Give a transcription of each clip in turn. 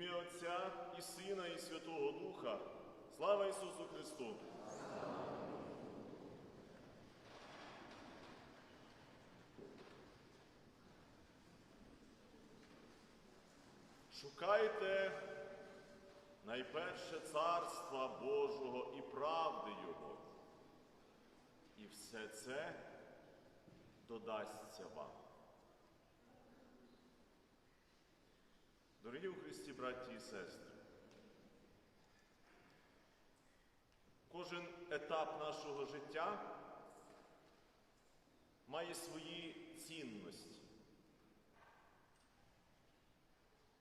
ім'я Отця і Сина, і Святого Духа. Слава Ісусу Христу! Шукайте найперше царства Божого і правди Його. І все це додасться вам. Дорогі у Христі, браті і сестри, кожен етап нашого життя має свої цінності.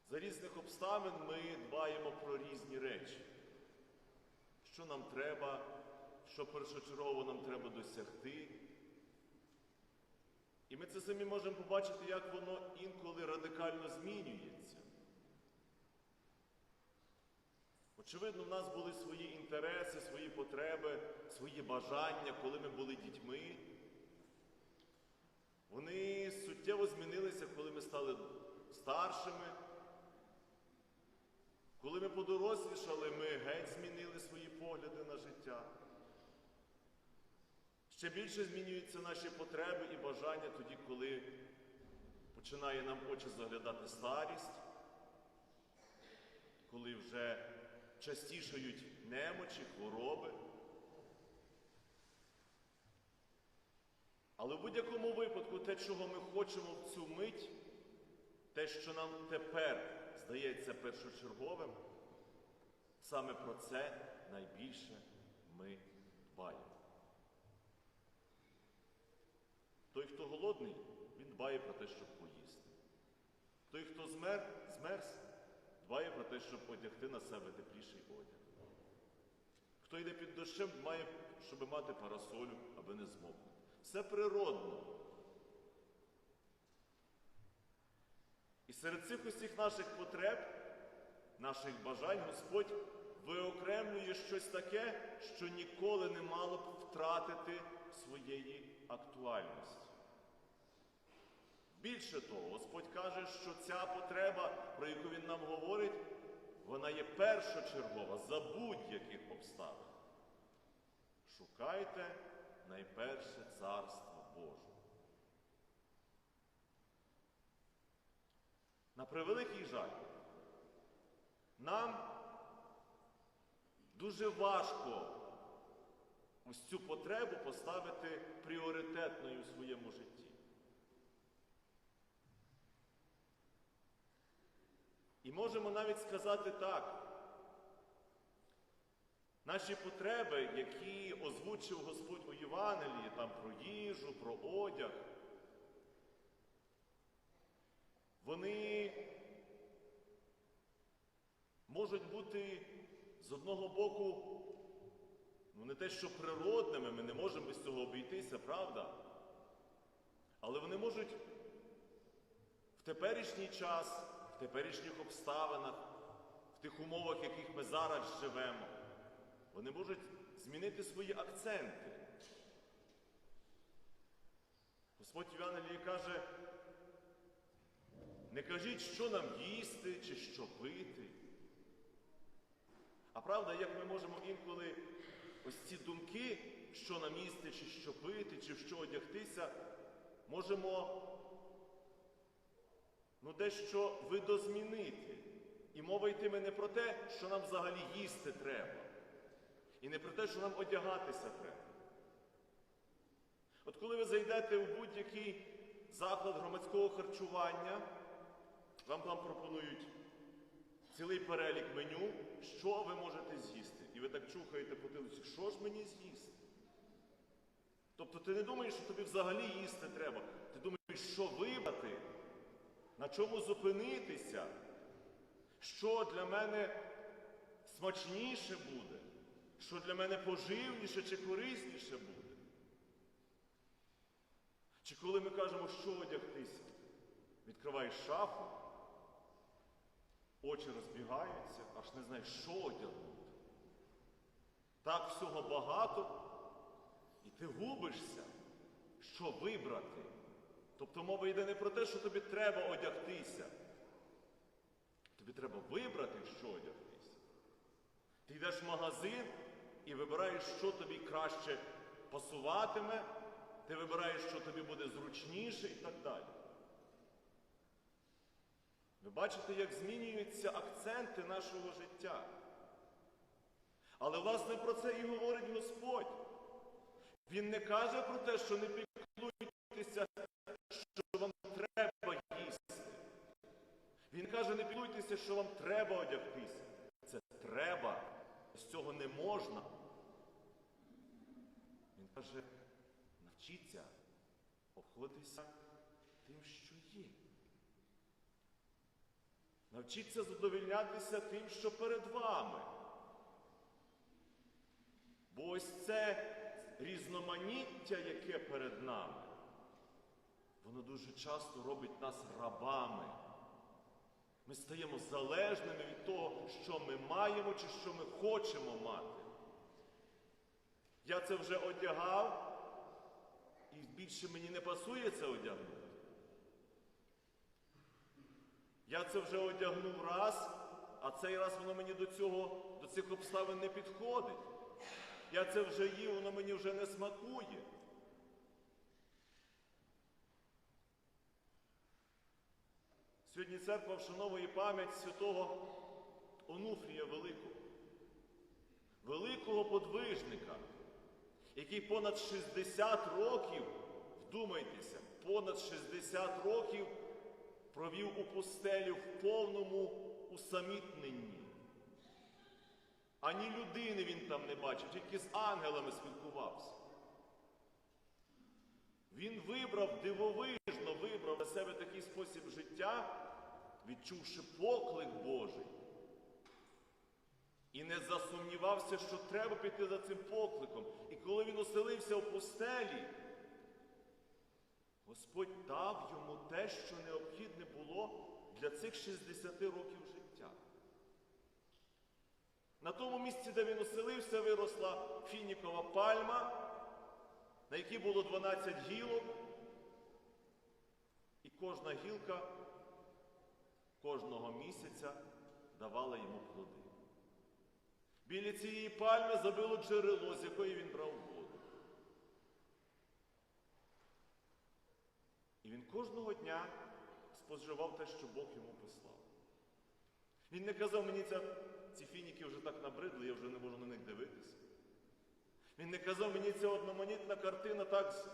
За різних обставин ми дбаємо про різні речі. Що нам треба, що першочергово нам треба досягти. І ми це самі можемо побачити, як воно інколи радикально змінюється. Очевидно, в нас були свої інтереси, свої потреби, свої бажання, коли ми були дітьми. Вони суттєво змінилися, коли ми стали старшими. Коли ми подорослішали, ми геть змінили свої погляди на життя. Ще більше змінюються наші потреби і бажання тоді, коли починає нам очі заглядати старість, коли вже частішають немочі, хвороби. Але в будь-якому випадку те, чого ми хочемо в цю мить, те, що нам тепер здається першочерговим, саме про це найбільше ми дбаємо. Той, хто голодний, він дбає про те, щоб поїсти. Той, хто змер, змерз, дбає про те, щоб одягти на себе тепліший одяг. Хто йде під дощем, має, щоб мати парасолю, аби не змокнути. Все природно. І серед цих усіх наших потреб, наших бажань, Господь виокремлює щось таке, що ніколи не мало б втратити своєї актуальності. Більше того, Господь каже, що ця потреба, про яку Він нам говорить, вона є першочергова за будь-яких обставин. Шукайте найперше Царство Боже. На превеликий жаль, нам дуже важко ось цю потребу поставити пріоритетною у своєму житті. І можемо навіть сказати так. Наші потреби, які озвучив Господь у Євангелії, там про їжу, про одяг, вони можуть бути з одного боку, ну не те, що природними, ми не можемо без цього обійтися, правда? Але вони можуть в теперішній час, теперішніх обставинах, в тих умовах, в яких ми зараз живемо, вони можуть змінити свої акценти. Господь Євангелії каже, не кажіть, що нам їсти чи що пити. А правда, як ми можемо інколи ось ці думки, що нам їсти, чи що пити, чи в що одягтися, можемо ну, дещо видозмінити. І мова йтиме не про те, що нам взагалі їсти треба, і не про те, що нам одягатися треба. От коли ви зайдете у будь-який заклад громадського харчування, вам там пропонують цілий перелік меню, що ви можете з'їсти. І ви так чухаєте по тилиці, що ж мені з'їсти? Тобто ти не думаєш, що тобі взагалі їсти треба. Ти думаєш, що вибрати, на чому зупинитися, що для мене смачніше буде, що для мене поживніше чи корисніше буде. Чи коли ми кажемо, що одягтися, відкриваєш шафу, очі розбігаються, аж не знаєш, що одягнути. Так всього багато, і ти губишся, що вибрати. Тобто мова йде не про те, що тобі треба одягтися. Тобі треба вибрати, що одягтися. Ти йдеш в магазин і вибираєш, що тобі краще пасуватиме, ти вибираєш, що тобі буде зручніше і так далі. Ви бачите, як змінюються акценти нашого життя. Але власне про це і говорить Господь. Він не каже про те, що не піклуйтеся, що вам треба їсти. Він каже, не піклуйтеся, що вам треба одягтися. Це треба. З цього не можна. Він каже, навчіться обходитися тим, що є. Навчіться задовольнятися тим, що перед вами. Бо ось це різноманіття, яке перед нами, воно дуже часто робить нас рабами. Ми стаємо залежними від того, що ми маємо чи що ми хочемо мати. Я це вже одягав, і більше мені не пасує це одягнути. Я це вже одягнув раз, а цей раз воно мені до цього, до цих обставин не підходить. Я це вже їв, воно мені вже не смакує. Сьогодні церква вшановує пам'ять святого Онуфрія Великого, великого подвижника, який понад 60 років, вдумайтеся, понад 60 років провів у пустелі в повному усамітненні. Ані людини він там не бачив, тільки з ангелами спілкувався. Він вибрав дивовижно, вибрав для себе такий спосіб життя, відчувши поклик Божий. І не засумнівався, що треба піти за цим покликом. І коли він оселився в пустелі, Господь дав йому те, що необхідне було для цих 60 років життя. На тому місці, де він оселився, виросла фінікова пальма, на якій було 12 гілок, і кожна гілка кожного місяця давала йому плоди. Біля цієї пальми забило джерело, з якої він брав воду. І він кожного дня споживав те, що Бог йому послав. Він не казав, мені ця, ці фініки вже так набридли, я вже не можу на них дивитися. Він не казав, мені ця одноманітна картина так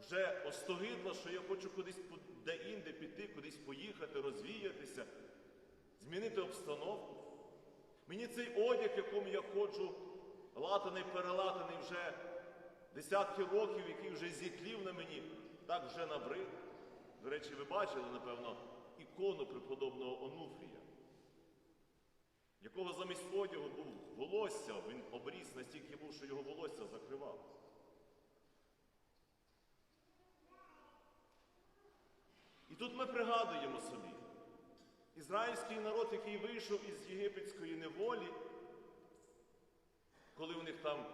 вже остогидла, що я хочу кудись де-інде піти, кудись поїхати, розвіятися, змінити обстановку. Мені цей одяг, в якому я ходжу, латаний, перелатаний вже десятки років, який вже зітлів на мені, так вже набрид. До речі, ви бачили, напевно, ікону преподобного Онуфрія, якого замість одягу був волосся, він обріс настільки був, що його волосся закривалося. І тут ми пригадуємо собі, ізраїльський народ, який вийшов із єгипетської неволі, коли в них там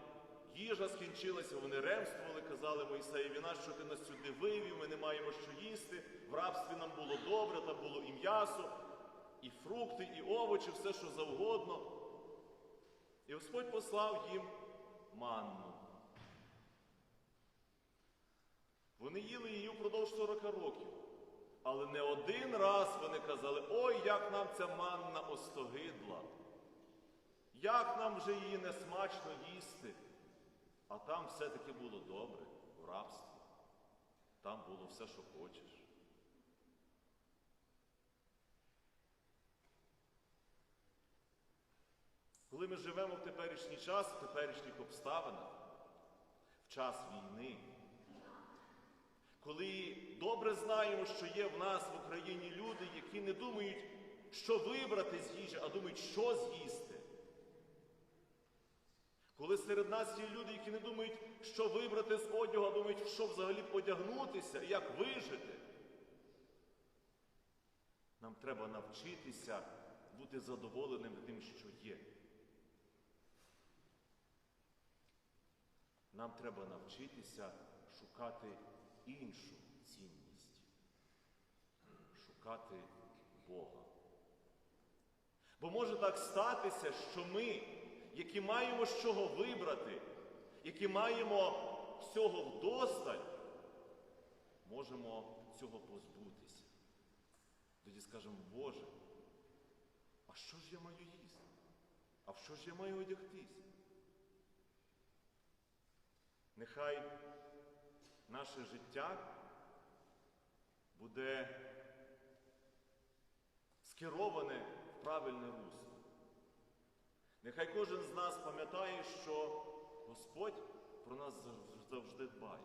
їжа скінчилася, вони ремствували, казали Мойсеєві, на що ти нас сюди вивів, ми не маємо що їсти, в рабстві нам було добре, там було і м'ясо, і фрукти, і овочі, все, що завгодно. І Господь послав їм манну. Вони їли її впродовж 40 років. Але не один раз вони казали, ой, як нам ця манна остогидла, як нам вже її не смачно їсти. А там все-таки було добре в рабстві. Там було все, що хочеш. Коли ми живемо в теперішній час, в теперішніх обставинах, в час війни, коли добре знаємо, що є в нас в Україні люди, які не думають, що вибрати з їжі, а думають, що з'їсти. Коли серед нас є люди, які не думають, що вибрати з одягу, а думають, що взагалі одягнутися, як вижити. Нам треба навчитися бути задоволеним тим, що є. Нам треба навчитися шукати іншу цінність, шукати Бога. Бо може так статися, що ми, які маємо з чого вибрати, які маємо всього вдосталь, можемо цього позбутися. Тоді скажемо, Боже, а що ж я маю їсти? А в що ж я маю одягтись? Нехай наше життя буде скероване в правильне русло. Нехай кожен з нас пам'ятає, що Господь про нас завжди дбає.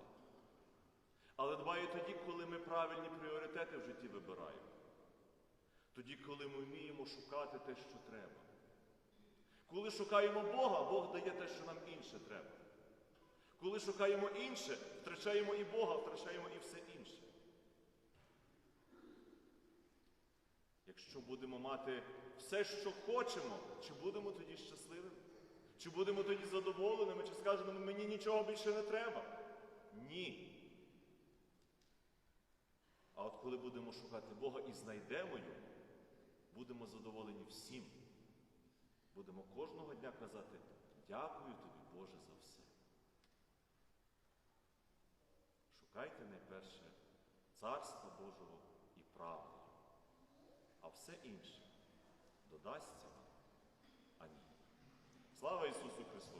Але дбає тоді, коли ми правильні пріоритети в житті вибираємо. Тоді, коли ми вміємо шукати те, що треба. Коли шукаємо Бога, Бог дає те, що нам інше треба. Коли шукаємо інше, втрачаємо і Бога, втрачаємо і все інше. Якщо будемо мати все, що хочемо, чи будемо тоді щасливими? Чи будемо тоді задоволеними, чи скажемо, «Ну, мені нічого більше не треба? Ні. А от коли будемо шукати Бога і знайдемо Його, будемо задоволені всім. Будемо кожного дня казати, дякую тобі, Боже, за все. Шукайте найперше Царства Божого і правди, а все інше додасться вам. Амінь. Слава Ісусу Христу!